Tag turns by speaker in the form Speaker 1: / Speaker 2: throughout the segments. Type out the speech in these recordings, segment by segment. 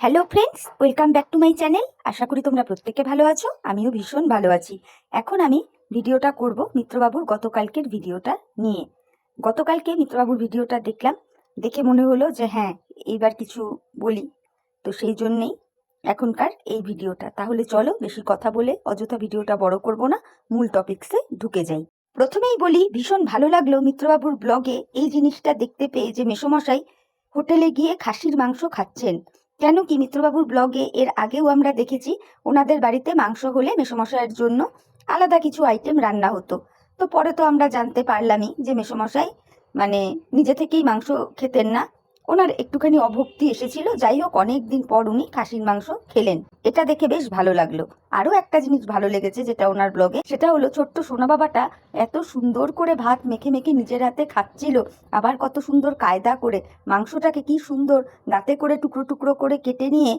Speaker 1: Hello friends welcome back to my channel আশা করি তোমরা প্রত্যেকে ভালো আছো, আমিও ভীষণ ভালো আছি। এখন আমি ভিডিওটা করব মিত্রবাবুর গতকালকের ভিডিওটা নিয়ে। গতকালকে মিত্রবাবুর ভিডিওটা দেখলাম, দেখে মনে হলো যে হ্যাঁ এইবার কিছু বলি। তো সেই জন্যেই এখনকার এই ভিডিওটা। তাহলে চলো বেশি কথা বলে অযথা ভিডিওটা বড় করব না, মূল টপিক্সে ঢুকে যাই। প্রথমেই বলি, ভীষণ ভালো লাগল মিত্রবাবুর ব্লগে এই জিনিসটা দেখতে পেয়ে যে মেসোমশাই হোটেলে গিয়ে খাসির মাংস খাচ্ছেন। কেন কি মিত্রবাবুর ব্লগে এর আগেও আমরা দেখেছি, ওনাদের বাড়িতে মাংস হলে মেসমশাইয়ের জন্য আলাদা কিছু আইটেম রান্না হতো। তো পরে তো আমরা জানতে পারলামই যে মেসমশাই মানে নিজে থেকেই মাংস খেতেন না ওনার একটুখানি অভক্তি এসেছিল, যাই হোক অনেক দিন পর উনি খাসির মাংস খেলেন। এটা দেখে বেশ ভালো লাগল। আরও একটা জিনিস ভালো লেগেছে যেটা ওনার ব্লগে সেটা হলো ছোট্ট সোনা বাবাটা এত সুন্দর করে ভাত মেখে মেখে নিজের হাতে খাচ্ছিল, আবার কত সুন্দর কায়দা করে মাংসটাকে কি সুন্দর দাঁতে করে টুকরো টুকরো করে কেটে নিয়ে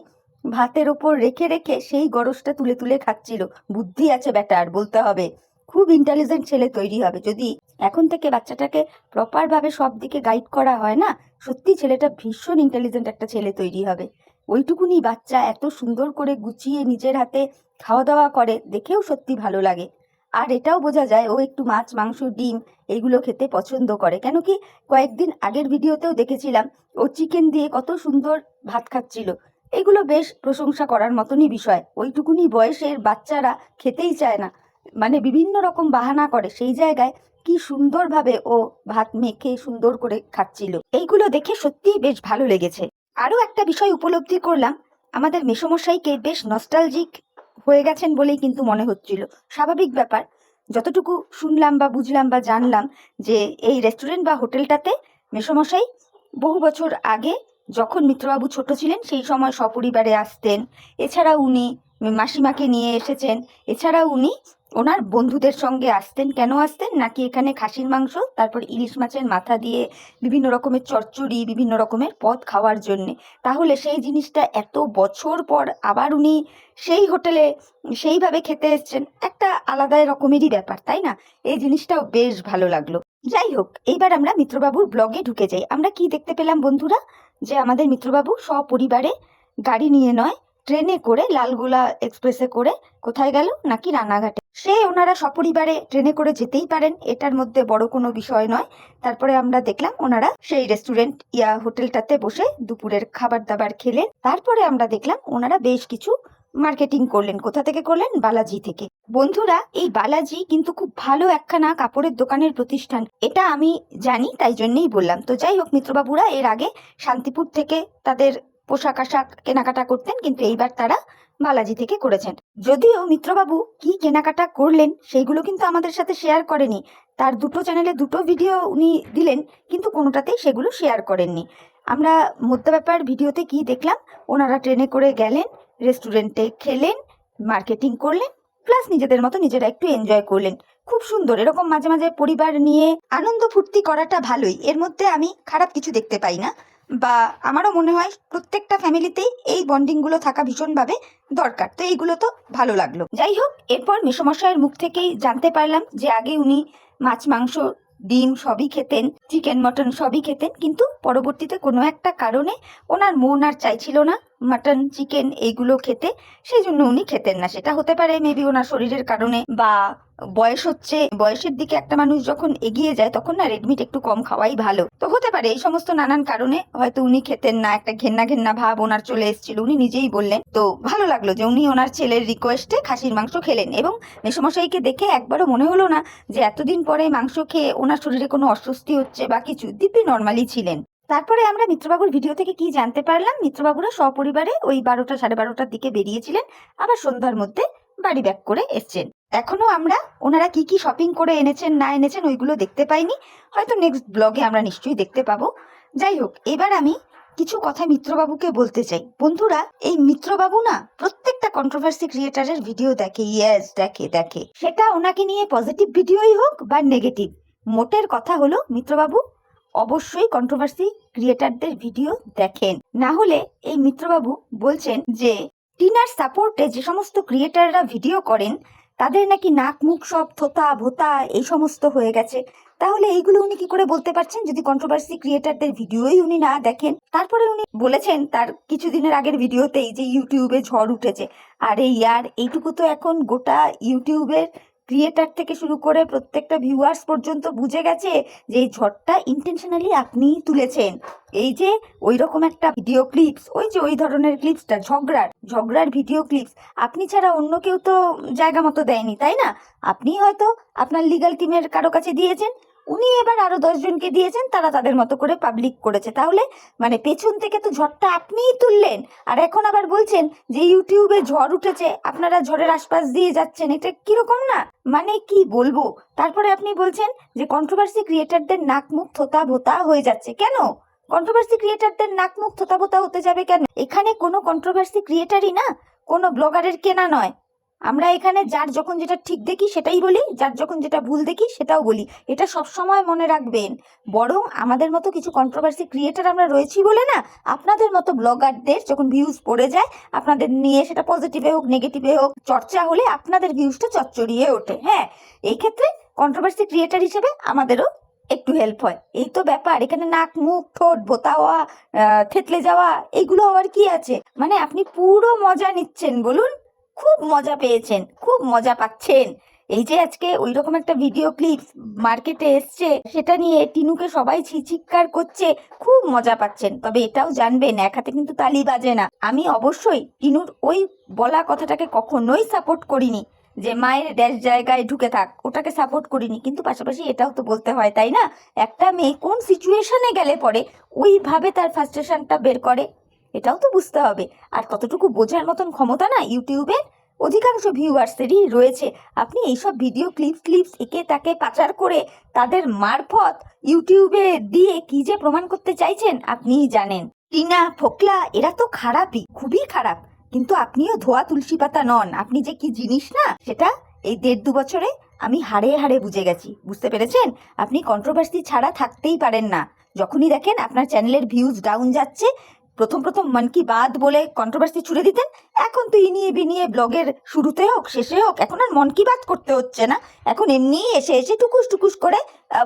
Speaker 1: ভাতের ওপর রেখে রেখে সেই গরসটা তুলে তুলে খাচ্ছিল। বুদ্ধি আছে ব্যাটার বলতে হবে। খুব ইন্টেলিজেন্ট ছেলে তৈরি হবে। যদি এখন থেকে বাচ্চাটাকে প্রপারভাবে সব দিকে গাইড করা হয় না? সত্যি ছেলেটা ভীষণ ইন্টেলিজেন্ট একটা ছেলে তৈরি হবে। ওইটুকুনি বাচ্চা এত সুন্দর করে গুছিয়ে নিজের হাতে খাওয়া দাওয়া করে, দেখেও সত্যি ভালো লাগে। আর এটাও বোঝা যায় ও একটু মাছ, মাংস, ডিম এইগুলো খেতে পছন্দ করে। কেন কি কয়েকদিন আগের ভিডিওতেও দেখেছিলাম, ও চিকেন দিয়ে কত সুন্দর ভাত খাচ্ছিল। এগুলো বেশ প্রশংসা করার মতনই বিষয়। ওইটুকুনি বয়সের বাচ্চারা খেতেই চায় না। মানে বিভিন্ন রকম বাহানা করে। সেই জায়গায় কি সুন্দরভাবে ও ভাত মেখে সুন্দর করে খাচ্ছিল। এইগুলো দেখে সত্যিই বেশ ভালো লেগেছে। আরও একটা বিষয় উপলব্ধি করলাম, আমাদের মেসমশাইকে বেশ নস্টালজিক হয়ে গেছেন বলেই কিন্তু মনে হচ্ছিল। স্বাভাবিক ব্যাপার, যতটুকু শুনলাম বা বুঝলাম বা জানলাম যে এই রেস্টুরেন্ট বা হোটেলটাতে মেসমশাই বহু বছর আগে যখন মিত্রবাবু ছোট ছিলেন সেই সময় সপরিবারে আসতেন। এছাড়া উনি মাসিমাকে নিয়ে এসেছেন। এছাড়া উনি ওনার বন্ধুদের সঙ্গে আসতেন? কেন আসতেন? নাকি এখানে খাসির মাংস, তারপর ইলিশ মাছের মাথা দিয়ে বিভিন্ন রকমের চচ্চড়ি, বিভিন্ন রকমের পদ খাওয়ার জন্যে? তাহলে সেই জিনিসটা এত বছর পর আবার উনি সেই হোটেলে সেইভাবে খেতে এসছেন। একটা আলাদা রকমেরই ব্যাপার, তাই না? এই জিনিসটাও বেশ ভালো লাগল। যাই হোক, এইবার আমরা মিত্রবাবুর ব্লগে ঢুকে যাই। আমরা কি দেখতে পেলাম বন্ধুরা? যে আমাদের মিত্রবাবু সপরিবারে গাড়ি নিয়ে নয়, ট্রেনে করে লালগোলা এক্সপ্রেসে করে কোথায় গেল? নাকি রানাঘাটে? সে ওনারা সপরিবারে ট্রেনে করে যেতেই পারেন, এটার মধ্যে বড় কোনো বিষয় নয়। তারপরে আমরা দেখলাম ওনারা সেই রেস্টুরেন্ট ইয়া হোটেলটাতে বসে দুপুরের খাবার দাবার খেলেন। তারপরে আমরা দেখলাম ওনারা বেশ কিছু মার্কেটিং করলেন, কোথা থেকে করলেন? বালাজি থেকে। বন্ধুরা, এই বালাজি কিন্তু খুব ভালো একখানা কাপড়ের দোকানের প্রতিষ্ঠান। এটা আমি জানি, তাই জন্যই বললাম। তো যাই হোক, মিত্রবাবুরা, এর আগে শান্তিপুর থেকে তাদের পোশাক আশাক কেনাকাটা করতেন, কিন্তু এইবার তারা বালাজি থেকে করেছেন। যদিও মিত্রবাবু কি কেনাকাটা করলেন সেইগুলো কিন্তু আমাদের সাথে শেয়ার করেনি। তার দুটো চ্যানেলে দুটো ভিডিও উনি দিলেন, কিন্তু কোনোটাতেই সেগুলো শেয়ার করেননি। আমরা মধ্য ব্যাপার ভিডিওতে কি দেখলাম? ওনারা ট্রেনে করে গেলেন রেস্টুরেন্টে খেলেন মার্কেটিং করলেন প্লাস নিজেদের মতো নিজেরা একটু এনজয় করলেন। খুব সুন্দর, এরকম মাঝে মাঝে পরিবার নিয়ে আনন্দ ফুর্তি করাটা ভালোই। এর মধ্যে আমি খারাপ কিছু দেখতে পাই না। বা আমারও মনে হয় প্রত্যেকটা ফ্যামিলিতেই এই বন্ডিংগুলো থাকা ভীষণভাবে দরকার। তো এইগুলো তো ভালো লাগল। যাই হোক, এরপর মেসমশাইয়ের মুখ থেকেই জানতে পারলাম যে আগে উনি মাছ, মাংস, ডিম সবই খেতেন চিকেন মটন সবই খেতেন, কিন্তু পরবর্তীতে কোনো একটা কারণে ওনার মন আর চাইছিল না। মাটন চিকেন এইগুলো খেতে, সেই জন্য উনি খেতেন না। সেটা হতে পারে মেবি ওনার শরীরের কারণে বা বয়স হচ্ছে। বয়সের দিকে একটা মানুষ যখন এগিয়ে যায়, তখন না রেডমিট একটু কম খাওয়াই ভালো। তো হতে পারে এই সমস্ত নানান কারণে হয়তো উনি খেতেন না। একটা ঘেন্না ঘেন্না ভাব ওনার চলে এসেছিল, উনি নিজেই বললেন। তো ভালো লাগল যে উনি ওনার ছেলের রিকোয়েস্টে খাসির মাংস খেলেন এবং মেসমশাইকে দেখে একবারও মনে হলো না যে এতদিন পরে মাংস খেয়ে ওনার শরীরে কোনো অস্বস্তি হচ্ছে বা কিছু। দিব্যি নর্মালি ছিলেন। তারপরে আমরা মিত্রবাবুর ভিডিও থেকে কি জানতে পারলাম? মিত্রবাবুরা সপরিবারে ওই বারোটা, সাড়ে বারোটার দিকে বেরিয়েছিলেন, আবার সন্ধ্যার মধ্যে বাড়ি ব্যাক করে এসছেন। এখনও আমরা ওনারা কি কি শপিং করে এনেছেন, না এনেছেন, ওইগুলো দেখতে পাইনি। হয়তো নেক্সট ব্লগে আমরা নিশ্চয়ই দেখতে পাবো। যাই হোক, এবার আমি কিছু কথা মিত্রবাবুকে বলতে চাই। বন্ধুরা, এই মিত্রবাবু না প্রত্যেকটা কন্ট্রোভার্সি ক্রিয়েটারের ভিডিও দেখে ইয়েস দেখে দেখে। সেটা ওনাকে নিয়ে পজিটিভ ভিডিওই হোক বা নেগেটিভ মোটের কথা হলো, মিত্রবাবু অবশ্যই কন্ট্রোভার্সি ক্রিয়েটারদের ভিডিও দেখেন। না হলে এই মিত্রবাবু বলছেন যে, টিনার সাপোর্টে যে সমস্ত ক্রিয়েটাররা ভিডিও করেন, তাদের নাকি নাক, মুখ সব থোতা, ভোতা এই সমস্ত হয়ে গেছে। তাহলে এইগুলো উনি কি করে বলতে পারছেন? যদি কন্ট্রোভার্সি ক্রিয়েটারদের ভিডিওই উনি না দেখেন, তারপরে উনি বলেছেন তার কিছুদিনের আগের ভিডিওতেই যে ইউটিউবে ঝড় উঠেছে। আরে ইয়ার, এইটুকু তো এখন গোটা ইউটিউবের ক্রিয়েটার থেকে শুরু করে প্রত্যেকটা ভিউয়ার্স পর্যন্ত বুঝে গেছে যে এই ঝড়টা ইন্টেনশনালি আপনিই তুলেছেন। এই যে ওই রকম একটা ভিডিও ক্লিপস ওই যে ওই ধরনের ক্লিপসটা ঝগড়ার ঝগড়ার ভিডিও ক্লিপস আপনি ছাড়া অন্য কেউ তো জায়গা মতো দেয়নি, তাই না? আপনি হয়তো আপনার লিগাল টিমের কারও কাছে দিয়েছেন উনি এবার আরও দশজনকে দিয়েছেন, তারা তাদের মতো করে পাবলিক করেছে। তাহলে মানে পেছন থেকে তো ঝড়টা আপনিই তুললেন, আর এখন আবার বলছেন যে ইউটিউবে ঝড় উঠেছে, আপনারা ঝড়ের আশপাশ দিয়ে যাচ্ছেন, এটা কীরকম না? মানে কি বলব? তারপরে আপনি বলছেন যে কন্ট্রোভার্সি ক্রিয়েটারদের নাক মুখ থোতা ভোতা হয়ে যাচ্ছে। কেন? কন্ট্রোভার্সি ক্রিয়েটারদের নাক মুখ থোতা ভোতা হতে যাবে কেন? এখানে কোনো কন্ট্রোভার্সি ক্রিয়েটারই না, কোনো ব্লগারের কেনা নয়। আমরা এখানে যার যখন যেটা ঠিক দেখি সেটাই বলি, যার যখন যেটা ভুল দেখি সেটাও বলি। এটা সবসময় মনে রাখবেন, বরং আমাদের মতো কিছু কন্ট্রোভার্সি ক্রিয়েটার আমরা রয়েছি বলে না, আপনাদের মতো ব্লগারদের যখন ভিউজ পড়ে যায়, আপনাদের নিয়ে সেটা পজিটিভে হোক নেগেটিভে হোক, চর্চা হলে আপনাদের ভিউজটা চচ্চড়িয়ে ওঠে হ্যাঁ? এই ক্ষেত্রে কন্ট্রোভার্সি ক্রিয়েটার হিসেবে আমাদেরও একটু হেল্প হয়। এই তো ব্যাপার, এখানে নাক, মুখ, ঠোঁট ভোতা হওয়া থেতলে যাওয়া, এগুলো আবার কি আছে? মানে আপনি পুরো মজা নিচ্ছেন, বলুন। খুব মজা পেয়েছেন, খুব মজা পাচ্ছেন। এই যে আজকে ওই রকম একটা ভিডিও ক্লিপ মার্কেটে এসছে, সেটা নিয়ে টিনুকে সবাই ছিচিৎকার করছে, খুব মজা পাচ্ছেন। তবে এটাও জানবেন, এক হাতে কিন্তু তালি বাজে না। আমি অবশ্যই টিনুর ওই বলা কথাটাকে কখনোই সাপোর্ট করিনি, যে মায়ের ড্যাশ জায়গায় ঢুকে থাক, ওটাকে সাপোর্ট করিনি। কিন্তু পাশাপাশি এটাও তো বলতে হয়, তাই না? একটা মেয়ে কোন সিচুয়েশনে গেলে পরে ওইভাবে তার ফার্স্ট্রেশনটা বের করে? এটাও তো বুঝতে হবে। আর ততটুকু বোঝার মতন ক্ষমতা না ইউটিউবের অধিকাংশ ভিউয়ার্সেরই রয়েছে। আপনি এইসব ভিডিও ক্লিপস ক্লিপস একে তাকে পাচার করে তাদের মারফত ইউটিউবে দিয়ে কি যে প্রমাণ করতে চাইছেন আপনিই জানেন। টিনা, ফোকলা, এরা তো খারাপই, খুবই খারাপ। কিন্তু আপনিও ধোয়া তুলসী পাতা নন। আপনি যে কি জিনিস না, সেটা এই দেড় দু বছরে আমি হাড়ে হাড়ে বুঝে গেছি। বুঝতে পেরেছেন? আপনি কন্ট্রোভার্সি ছাড়া থাকতেই পারেন না। যখনই দেখেন আপনার চ্যানেলের ভিউজ ডাউন যাচ্ছে প্রথম প্রথম মন কি বাদ বলে কন্ট্রোভার্সি ছুড়ে দিতেন? এখন তো ইনিয়ে বিনিয়ে ব্লগের শুরুতে হোক, শেষে হোক, এখন আর মন কি বাদ করতে হচ্ছে না। এখন এমনি এসে এসে টুকুস টুকুস করে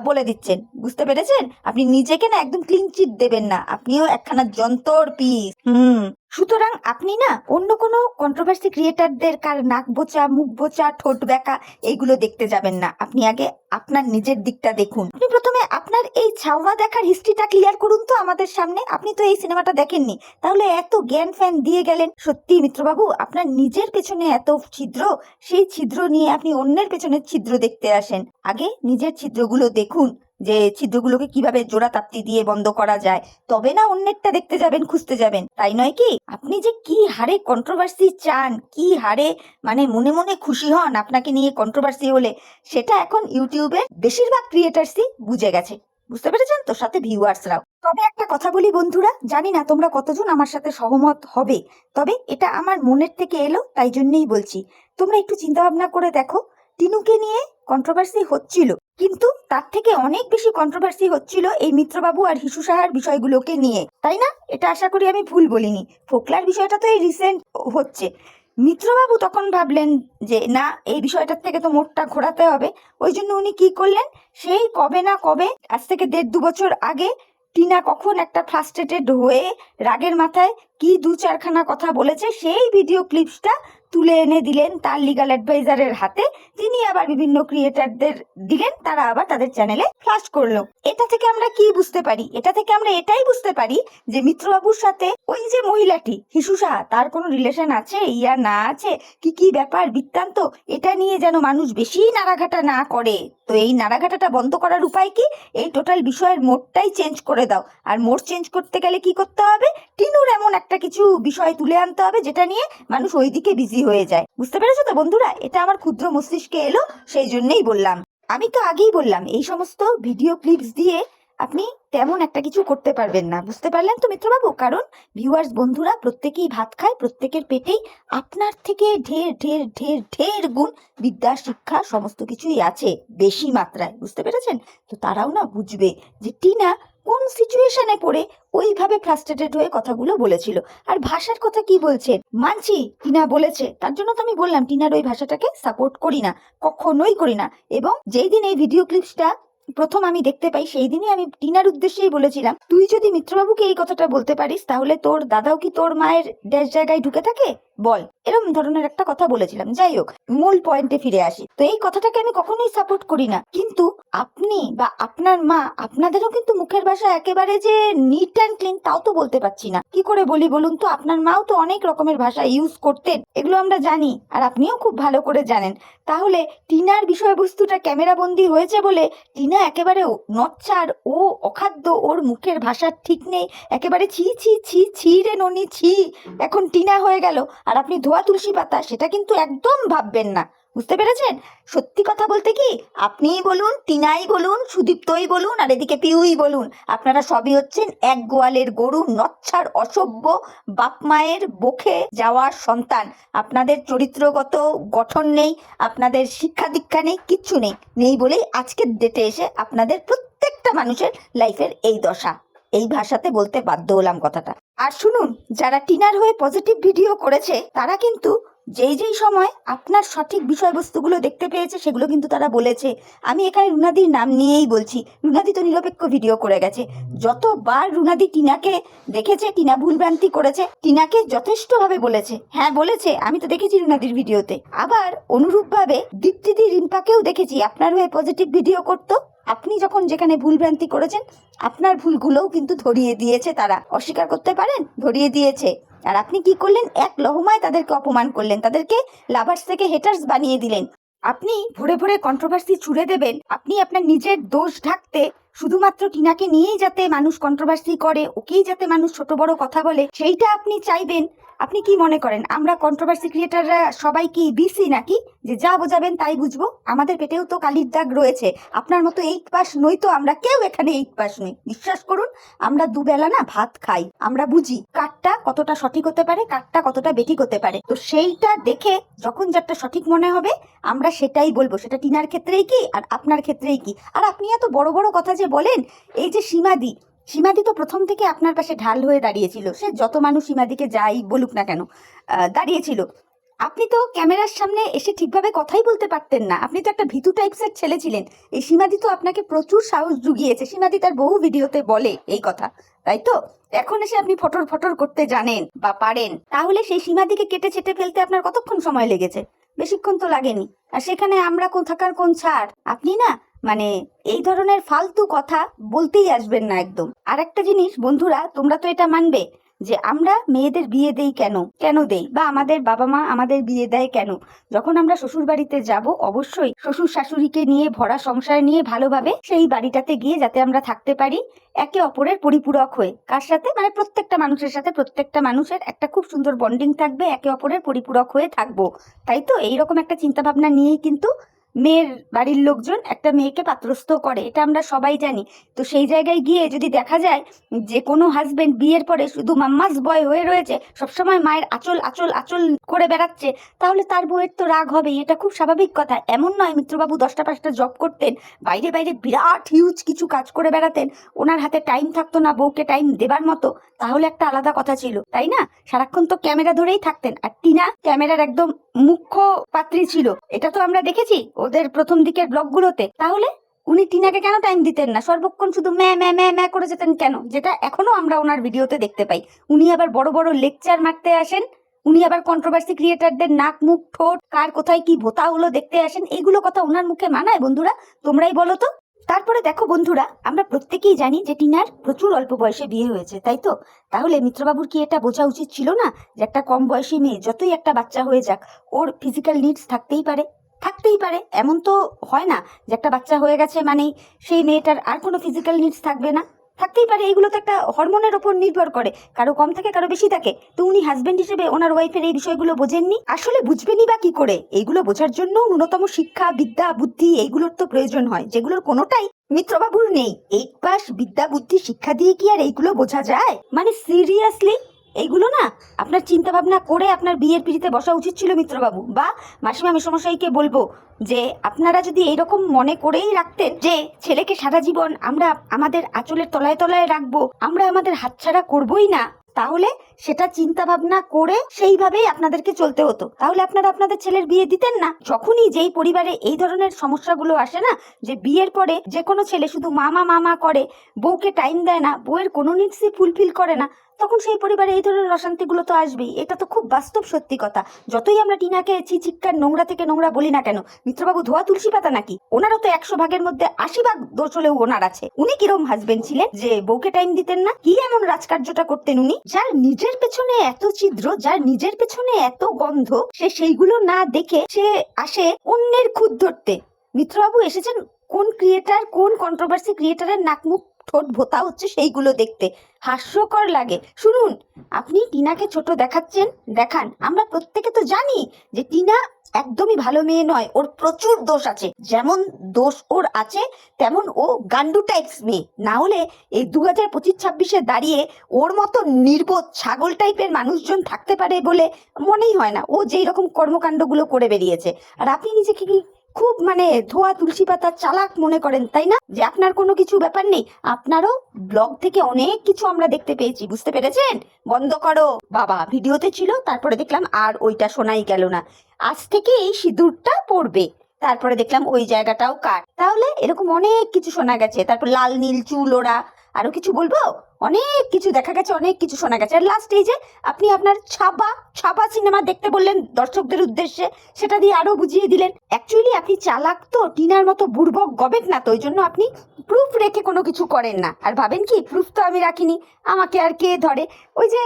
Speaker 1: বলে দিচ্ছেন। বুঝতে পেরেছেন? আপনি নিজেকে না একদম ক্লিন চিট দেবেন না। আপনিও একখানা যন্তর পিস হুম। সুতরাং আপনি না অন্য কোনো কন্ট্রোভার্সি ক্রিয়েটারদের কার নাক বোচা, মুখ বোচা, ঠোঁট ব্যাকা এইগুলো দেখতে যাবেন না। আপনি আগে আপনার নিজের দিকটা দেখুন। আপনি প্রথমে আপনার এই ছাওয়া দেখার হিস্ট্রিটা ক্লিয়ার করুন তো আমাদের সামনে। আপনি তো এই সিনেমাটা দেখেননি। তাহলে এত জ্ঞান ফ্যান দিয়ে গেলেন। সত্যি মিত্রবাবু, আপনার নিজের পেছনে এত ছিদ্র, সেই ছিদ্র নিয়ে আপনি অন্যের পেছনে ছিদ্র দেখতে আসেন। আগে নিজের ছিদ্রগুলো দেখুন যে ছিদ্রগুলোকে কীভাবে জোড়া তাপ্তি দিয়ে বন্ধ করা যায়। তবে না অন্যেরটা দেখতে যাবেন, খুঁজতে যাবেন। তাই নয় কি? আপনি যে কি হারে কন্ট্রোভার্সি চান, কি হারে মানে মনে মনে খুশি হন আপনাকে নিয়ে কন্ট্রোভার্সি হলে, সেটা এখন ইউটিউবে বেশিরভাগ ক্রিয়েটার্সই বুঝে গেছে। বুঝতে পেরেছেন তো? সাথে ভিউয়ার্সরাও তবে একটা কথা বলি বন্ধুরা, জানি না তোমরা কতজন আমার সাথে সহমত হবে, তবে এটা আমার মনের থেকে এলো, তাই জন্যই বলছি। তোমরা একটু চিন্তা ভাবনা করে দেখো। টিনুকে নিয়ে কন্ট্রোভার্সি হচ্ছিল। কিন্তু তার থেকে অনেক বেশি কন্ট্রোভার্সি হচ্ছিল এই মিত্রবাবু আর হিসু সাহার বিষয়গুলোকে নিয়ে। তাই না? এটা আশা করি আমি ভুল বলিনি। ফোকলার বিষয়টা তো এই রিসেন্ট হচ্ছে। মিত্রবাবু তখন ভাবলেন যে, না, এই বিষয়টার থেকে তো মোটটা ঘোরাতে হবে। ওই জন্য উনি কি করলেন? সেই কবে না কবে, আজ থেকে দেড় দু বছর আগে, টিনা কখন একটা ফ্রাস্ট্রেটেড হয়ে রাগের মাথায় কি দু চারখানা কথা বলেছে, সেই ভিডিও ক্লিপসটা তুলে এনে দিলেন তার লিগাল অ্যাডভাইজারের হাতে। তিনি আবার বিভিন্ন ক্রিয়েটারদের দিলেন, তারা আবার তাদের চ্যানেলে ফ্লাশ করল। এটা থেকে আমরা কি বুঝতে পারি? এটা থেকে আমরা এটাই বুঝতে পারি যে মিত্রবাবুর সাথে ওই যে মহিলাটি, হিসু সাহা, তার কোনো রিলেশন আছে? ইয়া না আছে? কি কি ব্যাপার? বৃত্তান্ত? এটা নিয়ে যেন মানুষ বেশি নাড়াঘাটা না করে। তো এই নাড়াঘাটাটা বন্ধ করার উপায় কি? এই টোটাল বিষয়ের মোড়টাই চেঞ্জ করে দাও। আর মোড় চেঞ্জ করতে গেলে কি করতে হবে? টিনুর এমন একটা কিছু বিষয় তুলে আনতে হবে, যেটা নিয়ে মানুষ ওইদিকে বিজি হয়ে যায়। বুঝতে পেরেছ তো বন্ধুরা? এটা আমার ক্ষুদ্র মস্তিষ্কে এলো, সেই জন্যই বললাম। আমি তো আগেই বললাম, এই সমস্ত ভিডিও ক্লিপস দিয়ে আপনি তেমন একটা কিছু করতে পারবেন না। বুঝতে পারলেন তো মিত্রবাবু? কারণ ভিউয়ার্স বন্ধুরা, প্রত্যেকেই ভাত খায়, প্রত্যেকের পেটেই আপনার থেকে ঢের ঢের ঢের ঢের গুণ বিদ্যা, শিক্ষা সমস্ত কিছুই আছে, বেশি মাত্রায়। বুঝতে পেরেছেন? তো তারাও না বুঝবে যে টিনা কোন সিচুয়েশনে পড়ে ওইভাবে ফ্রাস্ট্রেটেড হয়ে কথাগুলো বলেছিল। আর ভাষার কথা কি বলছে? মানছি, টিনা বলেছে। তার জন্য তো আমি বললাম, টিনার ওই ভাষাটাকে সাপোর্ট করি না, কখনোই করি না। এবং যেই দিন এই ভিডিও ক্লিপসটা প্রথম আমি দেখতে পাই, সেই দিনই আমি টিনার উদ্দেশ্যেই বলেছিলাম, তুই যদি মিত্রবাবুকে এই কথাটা বলতে পারিস, তাহলে তোর দাদাও কি তোর মায়ের ড্যাশ জায়গায় ঢুকে থাকে? বল। এরকম ধরনের একটা কথা বলেছিলাম, যাই হোক, মূল পয়েন্টে ফিরে আসি। তো এই কথাটাকে আমি কখনোই সাপোর্ট করি না। কিন্তু আপনি বা আপনার মা, আপনাদেরও কিন্তু মুখের ভাষা একেবারে যে নিট অ্যান্ড ক্লিন তাও তো বলতে পারছি না। কি করে বলি বলুন তো, আপনার মাও তো অনেক রকমের ভাষা ইউজ করতেন, এগুলো আমরা জানি, আর আপনিও খুব ভালো করে জানেন। তাহলে টিনার বিষয়বস্তুটা ক্যামেরা বন্দি হয়েছে বলে টিনা একেবারে নচ্চার ও অখাদ্য, ওর মুখের ভাষার ঠিক নেই। একেবারে ছি ছি ছি ছি রে ননি, ছি। এখন টিনা হয়ে গেল। আর আপনি ধোয়া তুলসী পাতা, সেটা কিন্তু একদম ভাববেন না। বুঝতে পেরেছেন? সত্যি কথা বলতে কি, আপনিই বলুন টিনাই বলুন, সুদীপ্তই বলুন, আর এদিকে পিউই বলুন, আপনারা সবই হচ্ছেন এক গোয়ালের গরু, নচ্ছার, অসভ্য, বাপ মায়ের বখে যাওয়ার সন্তান। আপনাদের চরিত্রগত গঠন নেই, আপনাদের শিক্ষা দীক্ষা নেই, কিচ্ছু নেই নেই বলেই আজকের ডেটে এসে আপনাদের প্রত্যেকটা মানুষের লাইফের এই দশা। এই ভাষাতে বলতে বাধ্য হলাম কথাটা। আর শুনুন, যারা টিনার হয়ে পজিটিভ ভিডিও করেছে, তারা কিন্তু যেই যেই সময় আপনার সঠিক বিষয়বস্তুগুলো দেখতে পেয়েছে, সেগুলো কিন্তু তারা বলেছে। আমি এখানে রুনাদির নাম নিয়েই বলছি। রুনাদি তো নিরপেক্ষ ভিডিও করে গেছে। যতবার রুনাদি টিনাকে দেখেছে, টিনা ভুলভ্রান্তি করেছে, টিনাকে যথেষ্টভাবে বলেছে। হ্যাঁ বলেছে। আমি তো দেখেছি রুনাদির ভিডিওতে। আবার অনুরূপভাবে দীপ্তিদি রিম্পাকেও দেখেছি। আপনার হয়ে পজিটিভ ভিডিও করতো। আপনি যখন যেখানে ভুলভ্রান্তি করেছেন, আপনার ভুলগুলোও কিন্তু ধরিয়ে দিয়েছে তারা। অস্বীকার করতে পারেন, ধরিয়ে দিয়েছে। আর আপনি কি করলেন? এক লহমায় তাদেরকে অপমান করলেন। তাদেরকে লাভার্স থেকে হেটার্স বানিয়ে দিলেন। আপনি ভরে ভরে কন্ট্রোভার্সি ছুড়ে দেবেন। আপনি আপনার নিজের দোষ ঢাকতে শুধুমাত্র টিনাকে নিয়েই যাতে মানুষ কন্ট্রোভার্সি করে, ওকেই যাতে মানুষ ছোট বড় কথা বলে, সেইটা আপনি চাইবেন? আপনি কি মনে করেন? আমরা কন্ট্রোভার্সি ক্রিয়েটাররা সবাই কি বিসি নাকি? যে যা বোঝাবেন তাই বুঝব? আমাদের পেটেও তো কালির দাগ রয়েছে। আপনার মতো এইট পাস নই তো আমরা কেউ এখানে এইট পাস নই। বিশ্বাস করুন, আমরা দুবেলা না ভাত খাই। আমরা বুঝি কারটা কতটা সঠিক হতে পারে, কারটা কতটা বেঠিক হতে পারে। তো সেইটা দেখে যখন যারটা সঠিক মনে হবে, আমরা সেটাই বলব। সেটা টিনার ক্ষেত্রেই কি আর আপনার ক্ষেত্রেই কি? আর আপনি এত বড় বড় কথা যে বলেন, এই যে সীমাদি সীমাদি তো প্রথম থেকে আপনার পাশে ঢাল হয়ে দাঁড়িয়েছিল। সে যত মানুষ সীমাদিকে যাই বলুক না কেন দাঁড়িয়েছিল। আপনি তো ক্যামেরার সামনে এসে ঠিকভাবে কথাই বলতে পারতেন না। আপনি তো একটা ভীতু টাইপসের ছেলে ছিলেন। এই সীমাদি তো আপনাকে প্রচুর সাহস জুগিয়েছে। সীমাদি তার বহু ভিডিওতে বলে এই কথা, তাই তো? এখন এসে আপনি ফটর ফটর করতে জানেন বা পারেন, তাহলে সেই সীমাদিকে কেটে ছেটে ফেলতে আপনার কতক্ষণ সময় লেগেছে? বেশিক্ষণ তো লাগেনি। আর সেখানে আমরা কোথাকার কোন ছাড়? আপনি না মানে এই ধরনের ফালতু কথা বলতেই আসবেন না একদম। আর একটা জিনিস, বন্ধুরা, তোমরা তো এটা মানবে যে আমরা মেয়েদের বিয়ে দেই কেন? কেন দেই? বা আমাদের বাবা মা আমাদের বিয়ে দেয় কেন? যখন আমরা শ্বশুর বাড়িতে যাব, অবশ্যই শ্বশুর শাশুড়িকে নিয়ে, ভরা সংসার নিয়ে, ভালোভাবে সেই বাড়িটাতে গিয়ে যাতে আমরা থাকতে পারি, একে অপরের পরিপূরক হয়ে। কার সাথে? মানে প্রত্যেকটা মানুষের সাথে, প্রত্যেকটা মানুষের একটা খুব সুন্দর বন্ডিং থাকবে, একে অপরের পরিপূরক হয়ে থাকব। তাই তো? এইরকম একটা চিন্তা ভাবনা নিয়েই কিন্তু মেয়ের বাড়ির লোকজন একটা মেয়েকে পাত্রস্থ করে, এটা আমরা সবাই জানি। তো সেই জায়গায় গিয়ে যদি দেখা যায় যে কোনো হাজবেন্ড বিয়ের পরে শুধু মাম্মাস বয় হয়ে রয়েছে, সবসময় মায়ের আঁচল আঁচল, আচল করে বেড়াচ্ছে, তাহলে তার বউয়ের তো রাগ হবেই, এটা খুব স্বাভাবিক কথা। এমন নয় মিত্রবাবু দশটা পাঁচটা জব করতেন, বাইরে বাইরে বিরাট হিউজ কিছু কাজ করে বেড়াতেন, ওনার হাতে টাইম থাকতো না বউকে টাইম দেবার মতো, তাহলে একটা আলাদা কথা ছিল, তাই না? সারাক্ষণ তো ক্যামেরা ধরেই থাকতেন, আর টিনা ক্যামেরার একদম মুখ্য পাত্রী ছিল, এটা তো আমরা দেখেছি ওদের প্রথম দিকের ব্লগগুলোতে তাহলে উনি টিনাকে কেন টাইম দিতেন না? সর্বক্ষণ শুধু ম্যা ম্যা ম্যা ম্যা করে যেতেন কেন? যেটা এখনও আমরা ওনার ভিডিওতে দেখতে পাই। উনি আবার বড় বড় লেকচার মারতে আসেন, উনি আবার কন্ট্রোভার্সি ক্রিয়েটারদের নাক, মুখ, ঠোঁট, কার কোথায় কি ভোতা হলো দেখতে আসেন, এইগুলো কথা ওনার মুখে মানায় বন্ধুরা, তোমরাই বলো তো। তারপরে দেখো বন্ধুরা, আমরা প্রত্যেকেই জানি যে টিনার প্রচুর অল্প বয়সে বিয়ে হয়েছে, তাই তো? তাহলে মিত্রবাবুর কি এটা বোঝা উচিত ছিল না যে একটা কম বয়সী মেয়ে, যতই একটা বাচ্চা হয়ে যাক, ওর ফিজিক্যাল নিডস থাকতেই পারে? থাকতেই পারে, এমন তো হয় না যে একটা বাচ্চা হয়ে গেছে মানেই সেই মেয়েটার আর কোনো ফিজিক্যাল নিডস থাকবে না। থাকতেই পারে এইগুলো তো একটা হরমোনের ওপর নির্ভর করে, কারও কম থাকে, কারও বেশি থাকে। তো উনি হাজব্যান্ড হিসেবে ওনার ওয়াইফের এই বিষয়গুলো বোঝেননি। আসলে বুঝবেনই বা কি করে? এইগুলো বোঝার জন্য ন্যূনতম শিক্ষা, বিদ্যা, বুদ্ধি এইগুলোর তো প্রয়োজন হয়, যেগুলোর কোনোটাই মিত্রবাবুর নেই। এইট পাস বিদ্যা, বুদ্ধি, শিক্ষা দিয়ে কি আর এইগুলো বোঝা যায়? মানে সিরিয়াসলি এইগুলো না আপনার চিন্তা ভাবনা করে আপনার বিয়ের পিড়িতে বসা উচিত ছিল মিত্রবাবু। বা মাসিমা মেসমশাইকে বলব যে, আপনারা যদি এইরকম মনে করেই রাখতেন যে, ছেলেকে সারা জীবন আমরা আমাদের আঁচলের তলায় তলায় রাখব, আমরা আমাদের হাতছাড়া করবই না, তাহলে সেটা চিন্তা ভাবনা করে সেইভাবেই আপনাদেরকে চলতে হতো। তাহলে আপনারা আপনাদের ছেলের বিয়ে দিতেন না। যখনই যেই পরিবারে এই ধরনের সমস্যাগুলো আসে না, যে বিয়ের পরে যে কোনো ছেলে শুধু মামা মামা করে, বউকে টাইম দেয় না, বউয়ের কোনো নিডসই ফুলফিল করে না তখন সেই পরিবারে এই ধরনের অশান্তিগুলো তো আসবেই। এটা তো খুব বাস্তব সত্যি কথা। যতই আমরা টিনাকে চিচিক্কার নোংরা থেকে নোংরা বলি না কেন, মিত্রবাবু ধোয়া তুলসী পাতা নাকি? ওনারও তো একশো ভাগের মধ্যে আশি ভাগ দোষ হলেও ওনার আছে। উনি কিরম হাজবেন্ড ছিলেন যে বউকে টাইম দিতেন না? কি এমন রাজকার্যটা করতেন উনি? যার নিজের পেছনে এত ছিদ্র, যার নিজের পেছনে এত গন্ধ, সে সেইগুলো না দেখে সে আসে অন্যের খুদ ধরতে। মিত্রবাবু এসেছেন কোন ক্রিয়েটার কোন কন্ট্রোভার্সি ক্রিয়েটারের নাকমুখ ঠোঁট ভোতা হচ্ছে সেইগুলো দেখতে। হাস্যকর লাগে। শুনুন, আপনি টিনাকে ছোট দেখাচ্ছেন? দেখান, আমরা প্রত্যেকে তো জানি যে টিনা একদমই ভালো মেয়ে নয়, ওর প্রচুর দোষ আছে। যেমন দোষ ওর আছে, তেমন ও গান্ডু টাইপস মেয়ে। না হলে এই দু হাজার পঁচিশ ছাব্বিশে দাঁড়িয়ে ওর মতো নির্বোধ ছাগল টাইপের মানুষজন থাকতে পারে বলে মনেই হয় না। ও যেই রকম কর্মকাণ্ডগুলো করে বেরিয়েছে। আর আপনি নিজেকে কি খুব মানে ধোয়া তুলসী পাতা চালাক মনে করেন, তাই না? যে আপনার কোনো কিছু ব্যাপার নেই, আপনারও ব্লগ থেকে অনেক কিছু আমরা দেখতে পেয়েছি, বুঝতে পেরেছেন? বন্ধ করো। বাবা, ভিডিওতে ছিল, তারপরে দেখলাম আর ওইটা শোনাই গেল না। আজ থেকে এই সিঁদুরটা পড়বে। তারপরে দেখলাম ওই জায়গাটাও কাট তাহলে এরকম অনেক কিছু শোনা গেছে। তারপর লাল নীল চুল ওরা আরও কিছু বলব? অনেক কিছু দেখা গেছে, অনেক কিছু শোনা গেছে। আর লাস্ট এই যে আপনি আপনার ছাপা ছাপা সিনেমা দেখতে বললেন দর্শকদের উদ্দেশ্যে, সেটা দিয়ে আরও বুঝিয়ে দিলেন। অ্যাকচুয়ালি আপনি চালাক তো, টিনার মতো বুর্বক গবেট না তো, ওই জন্য আপনি প্রুফ রেখে কোনো কিছু করেন না। আর ভাবেন কি প্রুফ তো আমি রাখিনি, আমাকে আর কে ধরে? ওই যে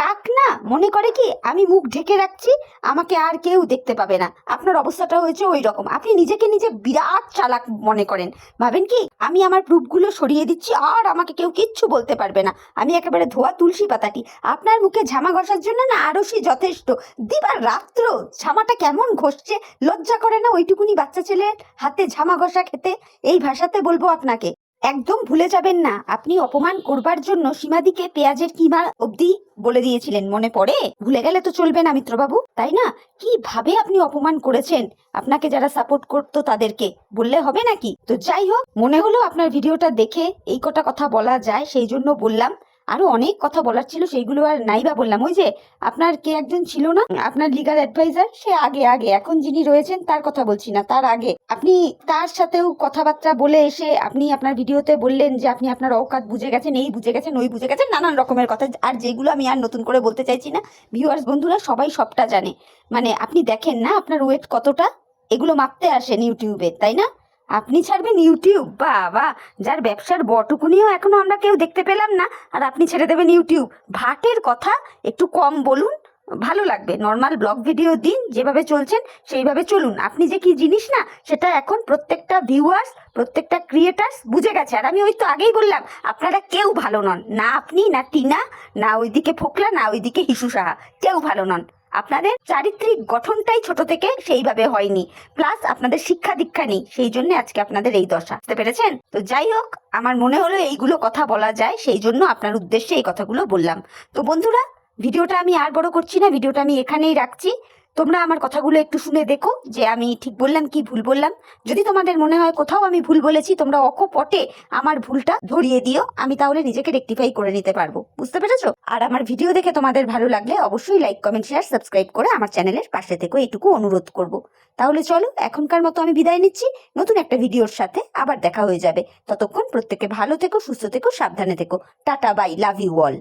Speaker 1: কাক না, মনে করে কি, আমি মুখ ঢেকে রাখছি, আমাকে আর কেউ দেখতে পাবে না। আপনার অবস্থাটা হয়েছে ওই রকম। আপনি নিজেকে নিজে বিরাট চালাক মনে করেন। ভাবেন কি, আমি আমার প্রুফগুলো সরিয়ে দিচ্ছি, আর আমাকে কেউ কিচ্ছু বলতে পারবে না। আমি একেবারে ধোয়া তুলসী পাতাটি। আপনার মুখে ঝামা ঘষার জন্য না আরও সে যথেষ্ট। দিবার রাত্র, ঝামাটা কেমন ঘষছে? লজ্জা করে না ওইটুকুনি বাচ্চা ছেলের হাতে ঝামা ঘষা খেতে? এই ভাষাতে বলব আপনাকে। একদম ভুলে যাবেন না, আপনি অপমান করবার জন্য সীমাদিকে পেঁয়াজের কিমা অবধি বলে দিয়েছিলেন, মনে পড়ে? ভুলে গেলে তো চলবে না মিত্রবাবু, তাই না? কীভাবে আপনি অপমান করেছেন? আপনাকে যারা সাপোর্ট করতো তাদেরকে, বললে হবে নাকি? তো যাই হোক, মনে হলো আপনার ভিডিওটা দেখে এই কটা কথা বলা যায়, সেই জন্য বললাম। আরও অনেক কথা বলার ছিল, সেইগুলো আর নাই বা বললাম। ওই যে আপনার কে একজন ছিল না? আপনার লিগাল অ্যাডভাইজার সে আগে আগে, এখন যিনি রয়েছেন তার কথা বলছি না, তার আগে। আপনি তার সাথেও কথাবার্তা বলে এসে আপনি আপনার ভিডিওতে বললেন যে আপনি আপনার অকাত বুঝে গেছেন, এই বুঝে গেছেন, ওই বুঝে গেছেন, নানান রকমের কথা। আর যেগুলো আমি আর নতুন করে বলতে চাইছি না ভিউয়ার্স বন্ধুরা সবাই সবটা জানে। মানে আপনি দেখেন না আপনার ওয়েট কতটা? এগুলো মাপতে আসেন ইউটিউবে তাই না? আপনি ছাড়বেন ইউটিউব? বাবা, যার ব্যবসার বটুকুনিও এখনও আমরা কেউ দেখতে পেলাম না, আর আপনি ছেড়ে দেবেন ইউটিউব। ভাটের কথা একটু কম বলুন, ভালো লাগবে। নর্মাল ব্লগ ভিডিও দিন, যেভাবে চলছেন সেইভাবে চলুন। আপনি যে কি জিনিস না, সেটা এখন প্রত্যেকটা ভিউয়ার্স প্রত্যেকটা ক্রিয়েটার্স বুঝে গেছে। আর আমি ওই তো আগেই বললাম, আপনারা কেউ ভালো নন। না আপনি, না টিনা, না ওইদিকে ফোকলা, না ওইদিকে হিসু সাহা। কেউ ভালো নন। আপনাদের চারিত্রিক গঠনটাই ছোট থেকে সেইভাবে হয়নি। প্লাস আপনাদের শিক্ষা দীক্ষা নেই, সেই জন্য আজকে আপনাদের এই দশা। বুঝতে পেরেছেন? তো যাই হোক, আমার মনে হলো এইগুলো কথা বলা যায়, সেই জন্য আপনার উদ্দেশ্যে এই কথাগুলো বললাম। তো বন্ধুরা, ভিডিওটা আমি আর বড় করছি না, ভিডিওটা আমি এখানেই রাখছি। তোমরা আমার কথাগুলো একটু শুনে দেখো যে আমি ঠিক বললাম কি ভুল বললাম। যদি তোমাদের মনে হয় কোথাও আমি ভুল বলেছি, তোমরা অকপটে আমার ভুলটা ধরিয়ে দিও, আমি তাহলে নিজেকে রেকটিফাই করে নিতে পারব। বুঝতে পেরেছ? আর আমার ভিডিও দেখে তোমাদের ভালো লাগলে অবশ্যই লাইক কমেন্ট শেয়ার সাবস্ক্রাইব করে আমার চ্যানেলের পাশে থেকো এইটুকু অনুরোধ করব। তাহলে চলো, এখনকার মতো আমি বিদায় নিচ্ছি। নতুন একটা ভিডিওর সাথে আবার দেখা হয়ে যাবে। ততক্ষণ প্রত্যেকে ভালো থেকো, সুস্থ থেকো, সাবধানে থেকো। Tata bye love you all